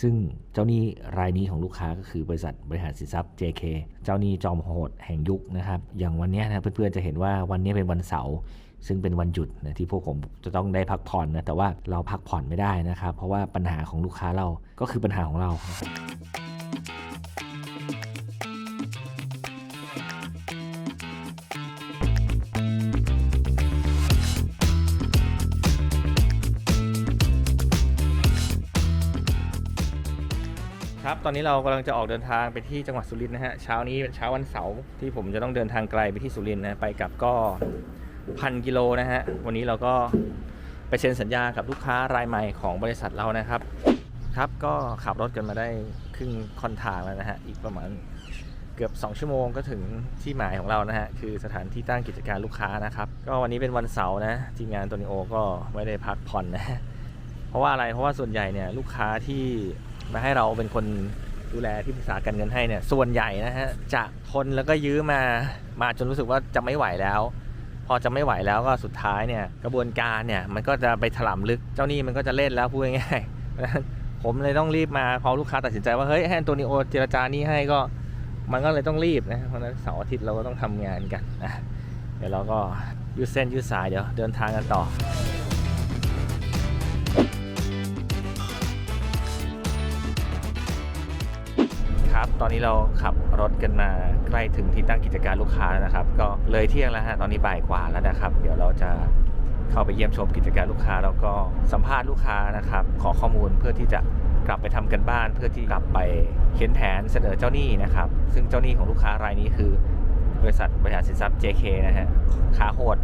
ซึ่งเจ้าหนี้รายนี้ของลูกค้าก็คือบริษัทบริหารสินทรัพย์ JK เจ้าหนี้จอมโหดแห่งยุคนะครับ อย่างวันนี้นะเพื่อนๆจะเห็นว่าวันนี้เป็นวันเสาร์ซึ่งเป็นวันหยุดนะที่พวกผมจะต้องได้พักผ่อนนะแต่ว่าเราพักผ่อนไม่ได้นะครับ เพราะว่าปัญหาของลูกค้าเราก็คือปัญหาของเรา ครับ ตอนนี้เรากำลังจะออกเดินทางไปที่จังหวัดสุรินทร์นะฮะ เช้านี้เป็นเช้าวันเสาร์ที่ผมจะต้องเดินทางไกลไปที่สุรินทร์นะ ไปกลับก็พันกิโลนะฮะ วันนี้เราก็ไปเซ็นสัญญากับลูกค้ารายใหม่ของบริษัทเรานะครับ ครับ ก็ขับรถกันมาได้ครึ่งคอนทางแล้วนะฮะ อีกประมาณเกือบ 2 ชั่วโมงก็ถึงที่หมายของเรานะฮะ คือสถานที่ตั้งกิจการลูกค้านะครับ ก็วันนี้เป็นวันเสาร์นะ ทีมงานโตนิโอก็ไม่ได้พักผ่อนนะ เพราะว่าอะไร เพราะว่าส่วนใหญ่เนี่ยลูกค้าที่ มาให้เราเป็นคนดูแลที่ปรึกษาการเงินให้เนี่ยส่วนใหญ่นะฮะจะทนแล้วก็ยื้อมามาจนรู้สึกว่าจะไม่ไหวแล้ว พอจะไม่ไหวแล้วก็สุดท้ายเนี่ยกระบวนการเนี่ยมันก็จะไปถล่มลึกเจ้าหนี้มันก็จะเล่นแล้วพูดง่ายๆผมเลยต้องรีบมาพอลูกค้าตัดสินใจว่าเฮ้ยให้อันโตนิโอเจรจานี้ให้ก็มันก็เลยต้องรีบนะเพราะนั้นเสาร์อาทิตย์เราก็ต้องทำงานกันนะเดี๋ยวเราก็ยืดเส้นยืดสายเดี๋ยวเดินทางกันต่อ ตอนนี้เราขับรถกันมาใกล้ถึงที่ตั้งกิจการลูกค้าแล้วนะครับ ก็เลยเที่ยงแล้วฮะตอนนี้บ่ายกว่าแล้วนะครับ เดี๋ยวเราจะเข้าไปเยี่ยมชมกิจการลูกค้าแล้วก็สัมภาษณ์ลูกค้านะครับ ขอข้อมูลเพื่อที่จะกลับไปทำกันบ้าน เพื่อที่กลับไปเขียนแผนเสนอเจ้าหนี้นะครับ ซึ่งเจ้าหนี้ของลูกค้ารายนี้คือบริษัทบริหารสินทรัพย์ JK นะฮะขาโหด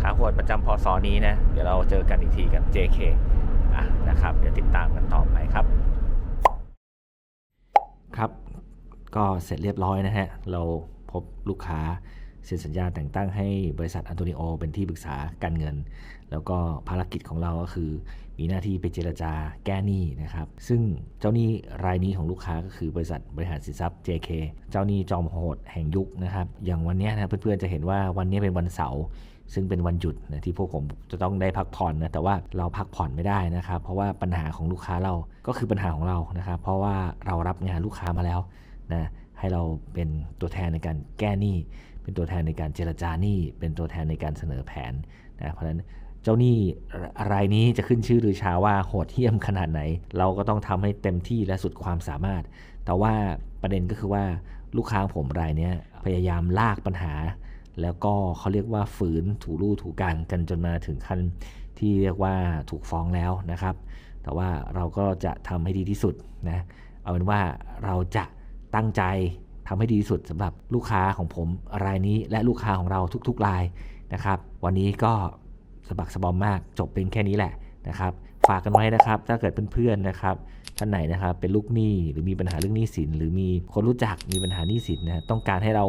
ขาโหดประจำพศนี้นะ เดี๋ยวเราเจอกันอีกทีกับ JK อะนะครับ เดี๋ยวติดตามกันต่อไปครับ ครับ ก็เสร็จเรียบร้อยนะฮะ เราพบลูกค้าเซ็นสัญญาแต่งตั้งให้บริษัทอันโตนิโอเป็นที่ปรึกษาการเงิน แล้วก็ภารกิจของเราก็คือ มีหน้าที่ไปเจรจาแก้หนี้นะครับ ซึ่งเจ้าหนี้รายนี้ของลูกค้าก็คือบริษัทบริหารสินทรัพย์ JK เจ้าหนี้จอมโหดแห่งยุคนะครับ อย่างวันนี้นะเพื่อนๆจะเห็นว่าวันนี้เป็นวันเสาร์ซึ่งเป็นวันหยุดนะที่พวกผมจะต้องได้พักผ่อนนะแต่ว่าเราพักผ่อนไม่ได้นะครับ เพราะว่าปัญหาของลูกค้าเราก็คือปัญหาของเรานะครับ เพราะว่าเรารับงานลูกค้ามาแล้ว นะให้เราเป็นตัวแทนในการแก้หนี้ เป็นตัวแทนในการเจรจาหนี้ เป็นตัวแทนในการเสนอแผนนะเพราะฉะนั้นเจ้าหนี้รายนี้จะขึ้นชื่อหรือชาว่าโหดเหี้ยมขนาดไหน เราก็ต้องทำให้เต็มที่และสุดความสามารถ แต่ว่าประเด็นก็คือว่าลูกค้าผมรายนี้พยายามลากปัญหา แล้วก็เขาเรียกว่าฝืนถูรูถูกางกันจนมาถึงขั้นที่เรียกว่าถูกฟ้องแล้วนะครับ แต่ว่าเราก็จะทำให้ดีที่สุดนะเอาเป็นว่าเราจะ ตั้งใจทำให้ดีที่สุดสำหรับลูกค้าของผมรายนี้และลูกค้าของเราทุกๆรายนะครับ วันนี้ก็สะบักสะบอมมากจบเป็นแค่นี้แหละนะครับฝากกันไว้นะครับ ถ้าเกิดเพื่อนๆนะครับท่านไหนนะครับเป็นลูกหนี้หรือมีปัญหาเรื่องหนี้สิน หรือมีคนรู้จักมีปัญหาหนี้สินนะต้องการให้เรา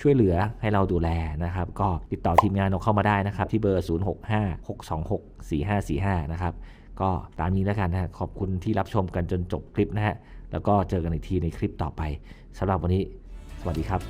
ช่วยเหลือให้เราดูแลนะครับ ก็ติดต่อทีมงานเราเข้ามาได้นะครับ ที่เบอร์ 0656264545 นะครับ ก็ตามนี้แล้วกันนะฮะขอบคุณที่รับชมกันจนจบคลิปนะฮะแล้วก็เจอกันอีกทีในคลิปต่อไปสำหรับวันนี้ สวัสดีครับ